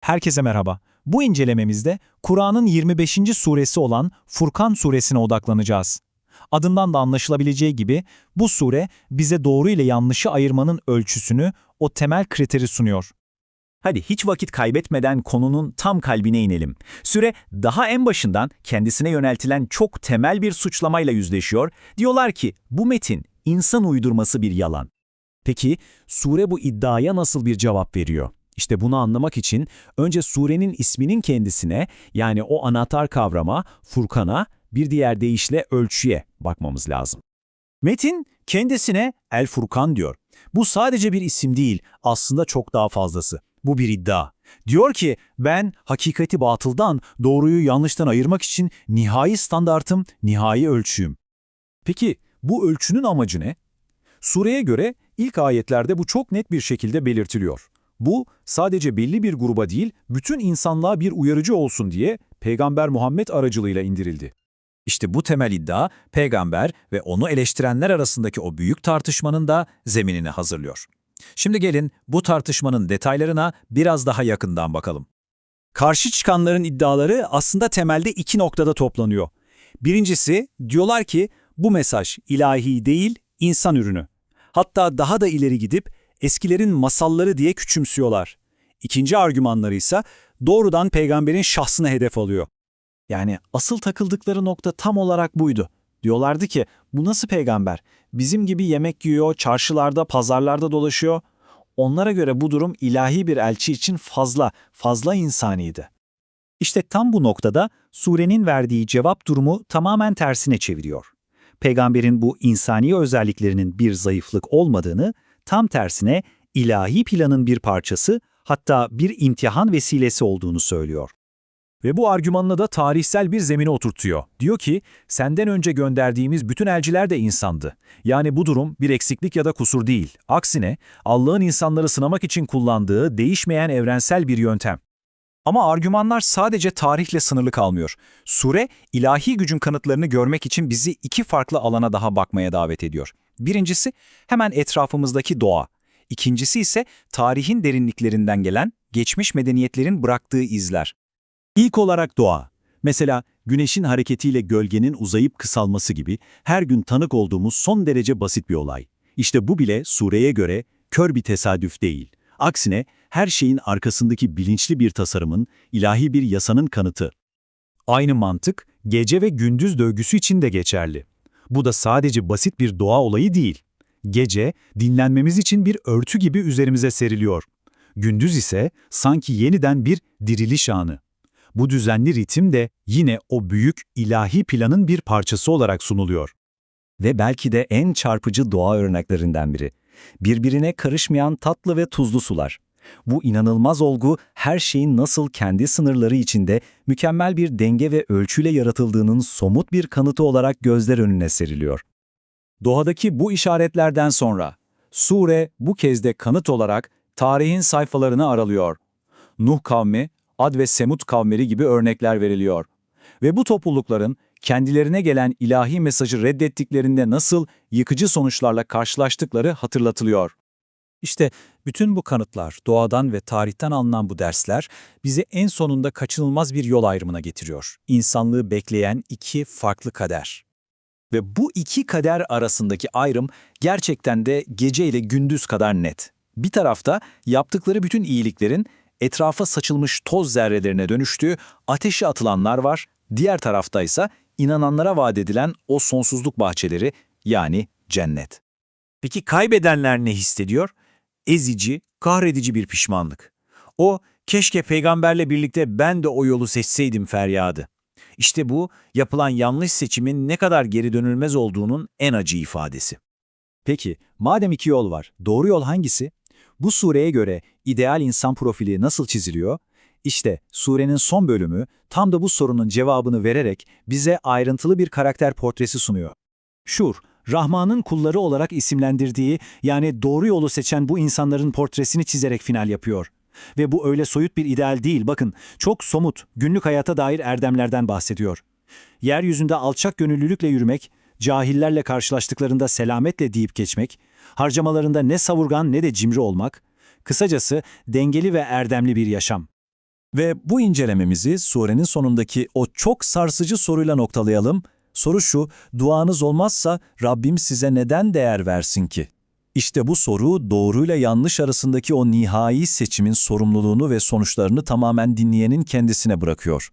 Herkese merhaba. Bu incelememizde Kur'an'ın 25. suresi olan Furkan suresine odaklanacağız. Adından da anlaşılabileceği gibi bu sure bize doğru ile yanlışı ayırmanın ölçüsünü, o temel kriteri sunuyor. Hadi hiç vakit kaybetmeden konunun tam kalbine inelim. Süre daha en başından kendisine yöneltilen çok temel bir suçlamayla yüzleşiyor. Diyorlar ki bu metin insan uydurması bir yalan. Peki sure bu iddiaya nasıl bir cevap veriyor? İşte bunu anlamak için önce surenin isminin kendisine yani o anahtar kavrama, Furkan'a, bir diğer deyişle ölçüye bakmamız lazım. Metin kendisine El Furkan diyor. Bu sadece bir isim değil, aslında çok daha fazlası. Bu bir iddia. Diyor ki ben hakikati batıldan, doğruyu yanlıştan ayırmak için nihai standartım, nihai ölçüyüm. Peki bu ölçünün amacı ne? Sureye göre ilk ayetlerde bu çok net bir şekilde belirtiliyor. Bu sadece belli bir gruba değil, bütün insanlığa bir uyarıcı olsun diye Peygamber Muhammed aracılığıyla indirildi. İşte bu temel iddia, peygamber ve onu eleştirenler arasındaki o büyük tartışmanın da zeminini hazırlıyor. Şimdi gelin bu tartışmanın detaylarına biraz daha yakından bakalım. Karşı çıkanların iddiaları aslında temelde iki noktada toplanıyor. Birincisi, diyorlar ki bu mesaj ilahi değil, insan ürünü. Hatta daha da ileri gidip eskilerin masalları diye küçümsüyorlar. İkinci argümanları ise doğrudan peygamberin şahsına hedef alıyor. Yani asıl takıldıkları nokta tam olarak buydu. Diyorlardı ki bu nasıl peygamber? Bizim gibi yemek yiyor, çarşılarda, pazarlarda dolaşıyor. Onlara göre bu durum ilahi bir elçi için fazla, fazla insaniydi. İşte tam bu noktada surenin verdiği cevap durumu tamamen tersine çeviriyor. Peygamberin bu insani özelliklerinin bir zayıflık olmadığını, tam tersine ilahi planın bir parçası, hatta bir imtihan vesilesi olduğunu söylüyor. Ve bu argümanla da tarihsel bir zemine oturtuyor. Diyor ki, senden önce gönderdiğimiz bütün elçiler de insandı. Yani bu durum bir eksiklik ya da kusur değil. Aksine Allah'ın insanları sınamak için kullandığı değişmeyen evrensel bir yöntem. Ama argümanlar sadece tarihle sınırlı kalmıyor. Sure, ilahi gücün kanıtlarını görmek için bizi iki farklı alana daha bakmaya davet ediyor. Birincisi, hemen etrafımızdaki doğa. İkincisi ise tarihin derinliklerinden gelen, geçmiş medeniyetlerin bıraktığı izler. İlk olarak doğa. Mesela güneşin hareketiyle gölgenin uzayıp kısalması gibi her gün tanık olduğumuz son derece basit bir olay. İşte bu bile sureye göre kör bir tesadüf değil. Aksine her şeyin arkasındaki bilinçli bir tasarımın, ilahi bir yasanın kanıtı. Aynı mantık gece ve gündüz döngüsü için de geçerli. Bu da sadece basit bir doğa olayı değil. Gece, dinlenmemiz için bir örtü gibi üzerimize seriliyor. Gündüz ise sanki yeniden bir diriliş anı. Bu düzenli ritim de yine o büyük ilahi planın bir parçası olarak sunuluyor. Ve belki de en çarpıcı doğa örneklerinden biri. Birbirine karışmayan tatlı ve tuzlu sular. Bu inanılmaz olgu her şeyin nasıl kendi sınırları içinde mükemmel bir denge ve ölçüyle yaratıldığının somut bir kanıtı olarak gözler önüne seriliyor. Doğadaki bu işaretlerden sonra sure bu kez de kanıt olarak tarihin sayfalarını aralıyor. Nuh kavmi, Ad ve Semut kavmleri gibi örnekler veriliyor. Ve bu toplulukların kendilerine gelen ilahi mesajı reddettiklerinde nasıl yıkıcı sonuçlarla karşılaştıkları hatırlatılıyor. İşte bütün bu kanıtlar, doğadan ve tarihten alınan bu dersler bizi en sonunda kaçınılmaz bir yol ayrımına getiriyor. İnsanlığı bekleyen iki farklı kader. Ve bu iki kader arasındaki ayrım gerçekten de gece ile gündüz kadar net. Bir tarafta yaptıkları bütün iyiliklerin etrafa saçılmış toz zerrelerine dönüştüğü ateşe atılanlar var, diğer tarafta ise inananlara vaat edilen o sonsuzluk bahçeleri yani cennet. Peki kaybedenler ne hissediyor? Ezici, kahredici bir pişmanlık. O, keşke peygamberle birlikte ben de o yolu seçseydim feryadı. İşte bu, yapılan yanlış seçimin ne kadar geri dönülmez olduğunun en acı ifadesi. Peki, madem iki yol var, doğru yol hangisi? Bu sureye göre ideal insan profili nasıl çiziliyor? İşte surenin son bölümü tam da bu sorunun cevabını vererek bize ayrıntılı bir karakter portresi sunuyor. Şur, Rahman'ın kulları olarak isimlendirdiği yani doğru yolu seçen bu insanların portresini çizerek final yapıyor. Ve bu öyle soyut bir ideal değil bakın, çok somut, günlük hayata dair erdemlerden bahsediyor. Yeryüzünde alçak gönüllülükle yürümek, cahillerle karşılaştıklarında selametle deyip geçmek, harcamalarında ne savurgan ne de cimri olmak, kısacası dengeli ve erdemli bir yaşam. Ve bu incelememizi surenin sonundaki o çok sarsıcı soruyla noktalayalım. Soru şu, duanız olmazsa Rabbim size neden değer versin ki? İşte bu soru doğruyla yanlış arasındaki o nihai seçimin sorumluluğunu ve sonuçlarını tamamen dinleyenin kendisine bırakıyor.